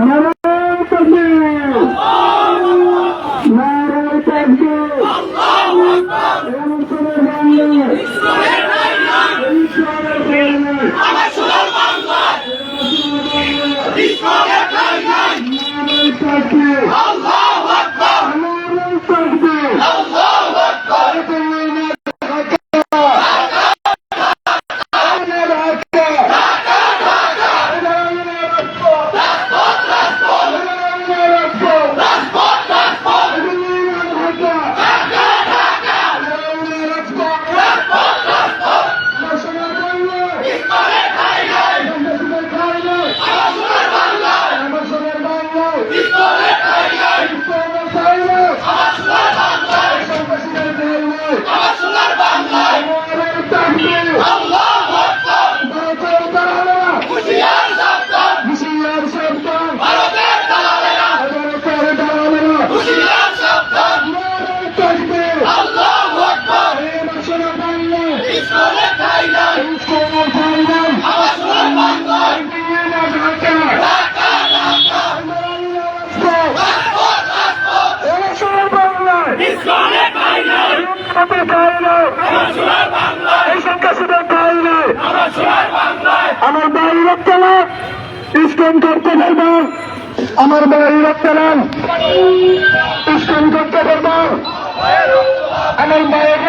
உணவு আমার বাড়ি রক্তালা ইস্কন করতে পারব। আমার বাড়ি রক্তালা ইস্কন করতে পারব। আমার মায়ের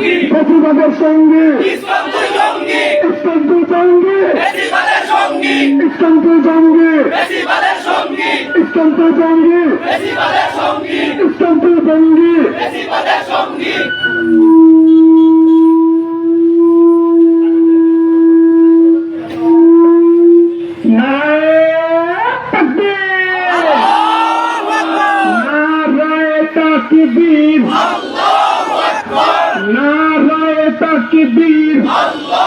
প্রতিবাদের সঙ্গে ইসলামপুর জঙ্গি ইসলামপুর জঙ্গি ইসলামপুর জঙ্গি ইসলামপুর জঙ্গি তাকবীর আল্লাহু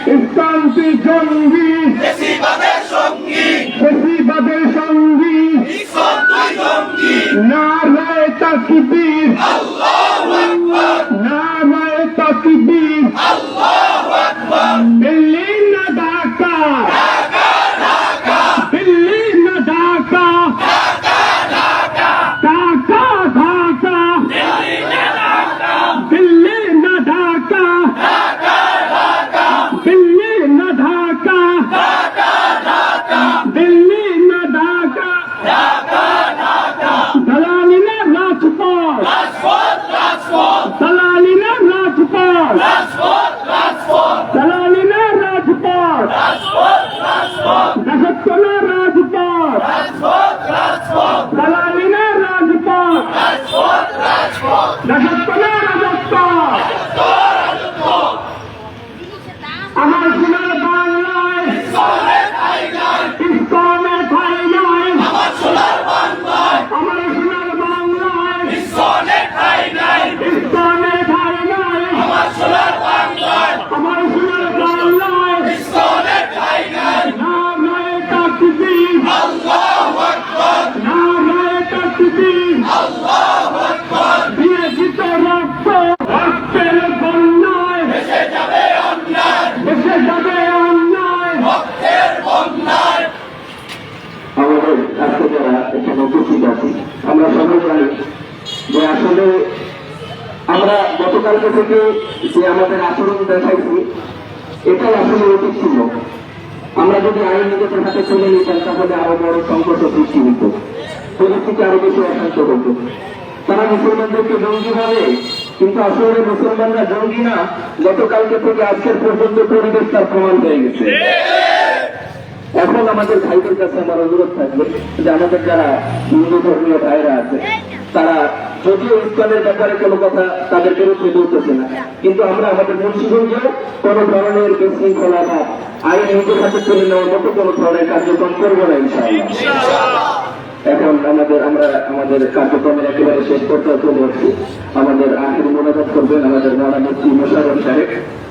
জঙ্গি ইস্কান্তি জঙ্গি বেশিবাদের সঙ্গী প্রেসিবাদের সঙ্গী নিঃসন্দি জঙ্গি নারায় তাকবীর আল্লাহু আকবার নারায় তাকবীর আল্লাহু আকবার দিল্লি না ঢাকা দিল্লি না ঢাকা ঢাকা ঢাকা দিল্লি না ঢাকা দিল্লি না ঢাকা দিল্লি না ঢাকা দালালি না রাজপথ রাজপথ রাজপথ দালালি না রাজপথ রাজপথ রাজপথ দালালি না রাজপথ রাজপথ রাজপথ দাসত্ব না রাজপথ রাজপথ রাজপথ দালালি না রাজপথ রাজপথ রাজপথ দাসত্ব না রাজত্ব আমার সোনার বাংলায় সোনার ঠাই নাই ইস্কনের ঠাই নাই আমার সোনার বাংলায় আমার সোনার বাংলায় সোনার ঠাই নাই ইস্কনের ঠাই নাই আমার সোনার বাংলায় আমার সোনার বাংলায় সোনার ঠাই নাই নারায় তাকবীর আল্লাহু আকবার নারায় তাকবীর আল্লাহু আকবার দিয়েছি তো রক্ত রক্তের বন্যায় ভেসে যাবে অন্যায় এসে যাবে অন্যায় ভক্তের বন্যায় আমাদের আজকে যারা এখানে উপস্থিত আছি। আমরা সবাই জানি যে আসলে আমরা গতকালকে থেকে যে আমাদের আচরণ দেখাইছি, এটাই আসলে অতীত ছিল আমরা যদি আইন নিজেদের হাতে তুলে নিতাম তাহলে আরও বড় সংকট সৃষ্টি হতো পরিস্থিতি আরও বেশি অশান্ত হতো তারা মুসলমানদেরকে জঙ্গি ভাবে, কিন্তু আসলে মুসলমানরা জঙ্গি না। গতকালকে থেকে আজকের পর্যন্ত পরিবেশ তার প্রমাণ হয়ে গেছে। এখন আমাদের ভাইদের কাছে আমার অনুরোধ থাকবে যে আমাদের যারা হিন্দু ধর্মীয় ভাইরা আছে, তারা যদিও ইসলামের ব্যাপারে কোনো কথা তাদের বিরুদ্ধে বলতেছে না, কিন্তু আমরা আমাদের মুন্সিগঞ্জেও কোনো ধরনের বিশৃঙ্খলা বা আইন নিজের হাতে তুলে নেওয়ার মতো কোনো ধরনের কার্যক্রম করব না এখন আমাদের, আমরা আমাদের কার্যক্রমের একেবারে শেষ পর্যায়ে চলে আসছি। আমাদের আখের মোনাজাত করবেন আমাদের মৌলানা মুফতি মোশারফ সাহেব।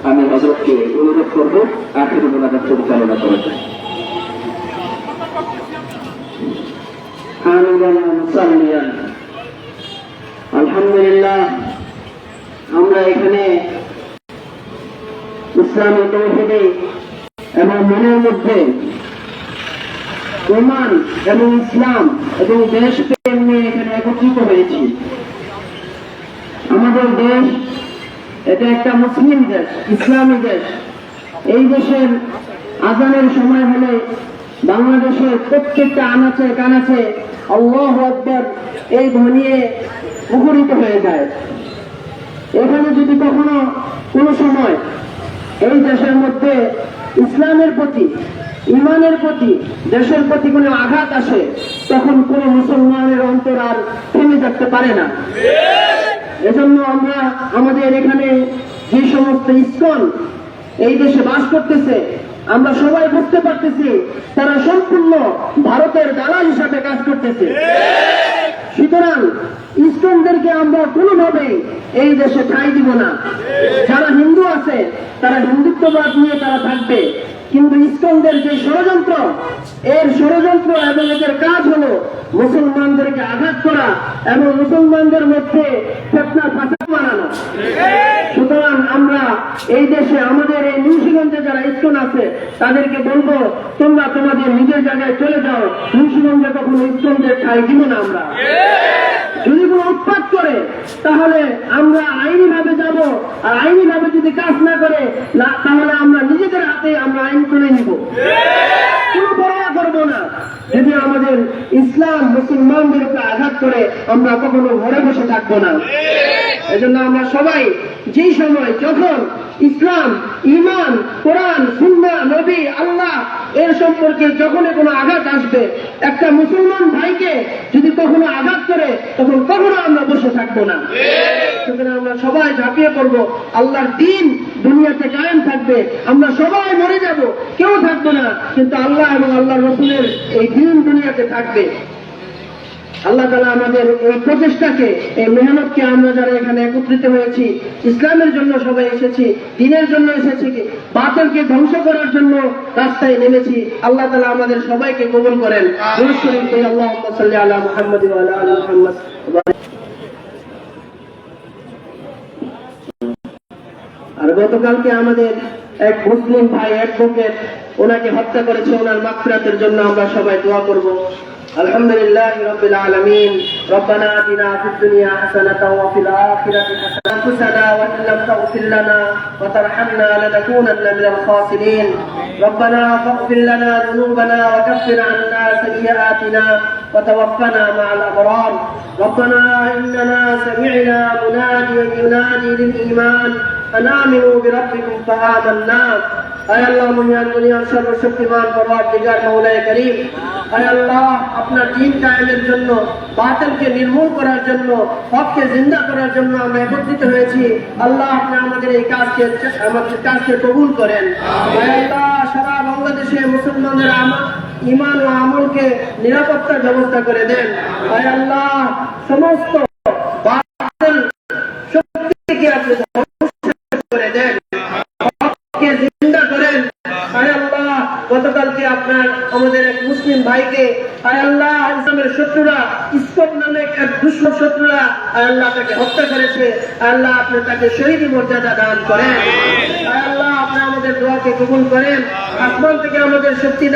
আমি হজরতকে অনুরোধ করব আখের মোনাজাত পরিচালনা করার حامدا মুসাল্লিয়ান আলহামদুলিল্লাহ আমরা এখানে ইসলামী তৌহিদে এবং মনের মধ্যে ইমান এবং ইসলাম এবং দেশপ্রেম নিয়ে এখানে একত্রিত হয়েছি আমাদের দেশ এটা একটা মুসলিম দেশ ইসলামী দেশ এই দেশের আজানের সময় হলে বাংলাদেশের প্রত্যেকটা আনাচে, কানাচে আল্লাহ আকবর এই ধ্বনিয়ে মুখরিত হয়ে যায়। এখানে যদি কখনো কোনো সময় এই দেশের মধ্যে ইসলামের প্রতি, ইমানের প্রতি, দেশের প্রতি কোনো আঘাত আসে, তখন কোনো মুসলমানের অন্তর আর থেমে থাকতে পারে না। এজন্য আমরা আমাদের এখানে যে সমস্ত ইস্কন এই দেশে বাস করতেছে আমরা সবাই বুঝতে পারতেছি, তারা সম্পূর্ণ ভারতের দালাল হিসাবে কাজ করতেছে। সুতরাং ইস্কনদেরকে আমরা কোনোভাবেই এই দেশে ঠাঁই দিব না। যারা হিন্দু আছে, তারা হিন্দুত্ববাদ নিয়ে তারা থাকবে। কিন্তু ইস্কনদের যে ষড়যন্ত্র, এর ষড়যন্ত্র এবং এদের কাজ হলো মুসলমানদেরকে আঘাত করা এবং মুসলমানদের মধ্যে ফেতনা ফাসাদ বানানো এই দেশে আমাদের এই মুন্সিগঞ্জে যারা ইস্কন আছে, তাদেরকে বলব, তোমরা তোমাদের নিজের জায়গায় চলে যাও। মুন্সিগঞ্জে কখনো ইস্কনদের ঠাই দিব না আমরা। যদি কোনো উৎপাত করে। তাহলে আমরা আইনি ভাবে যাব, আর আইনি ভাবে যদি কাজ না করে তাহলে আমরা নিজেদের হাতে আমরা আইন তুলে নিব। কোনো পরোয়া করব না। যদি আমাদের ইসলাম মুসলমানদের উপরে আঘাত করে, আমরা কখনো ঘরে বসে থাকব না। এজন্য আমরা সবাই যেই সময় যখন ইসলাম ইমান কোরআন সুন্না নবী, আল্লাহ এর সম্পর্কে যখনই কোনো আঘাত আসবে, একটা মুসলমান ভাইকে যদি কখনো আঘাত করে, তখন কখনো আমরা বসে থাকব না। সুতরাং আমরা সবাই ঝাঁপিয়ে পড়ব। আল্লাহর দিন দুনিয়াতে কায়েম থাকবে। আমরা সবাই মরে যাব। কেউ থাকব না। কিন্তু আল্লাহ এবং আল্লাহ রসুলের এই দিন দুনিয়াতে থাকবে। আল্লাহ তালা আমাদের এই প্রচেষ্টাকে, এই মেহনতকে আমরা যারা এখানে একত্রিত হয়েছি, ইসলামের জন্য সবাই এসেছি, দিনের জন্য এসেছি, বাতিলকে ধ্বংস করার জন্য রাস্তায় নেমেছি, আল্লাহ তালা আমাদের সবাইকে কবুল করেন। আর গতকালকে আমাদের এক মুসলিম ভাই অ্যাডভোকেট, ওনাকে হত্যা করেছে, ওনার মাগফিরাতের জন্য আমরা সবাই দোয়া করব। الحمد لله رب العالمين. ربنا آتنا في الدنيا حسنة وفي الآخرة حسنة. أنفسنا وإن لم تغفر لنا وترحمنا لنكونن من الخاسرين. ربنا فاغفر لنا ذنوبنا وكفر عنا سيئاتنا وتوفنا مع الأبرار. ربنا إننا سمعنا مناديا ينادي للإيمان. أن بربكم فآمنا. ইমান আমলকে নিরাপত্তার ব্যবস্থা করে দেন। আল্লাহ সমস্ত ধ্বংস করে দেন কে জিন্দা করেন আয় আল্লাহ গতকালকে আপনার, আমাদের এক মুসলিম ভাইকে আল্লাহ, ইসলামের শত্রুরা নামে এক শত্রুরা আল্লাহ তাকে হত্যা করেছে আল্লাহ আপনি তাকে শহীদ মর্যাদা দান করেন। আল্লাহ আপনি আমাদের দোয়াকে কবুল করেন, আসমান থেকে আমাদের শক্তি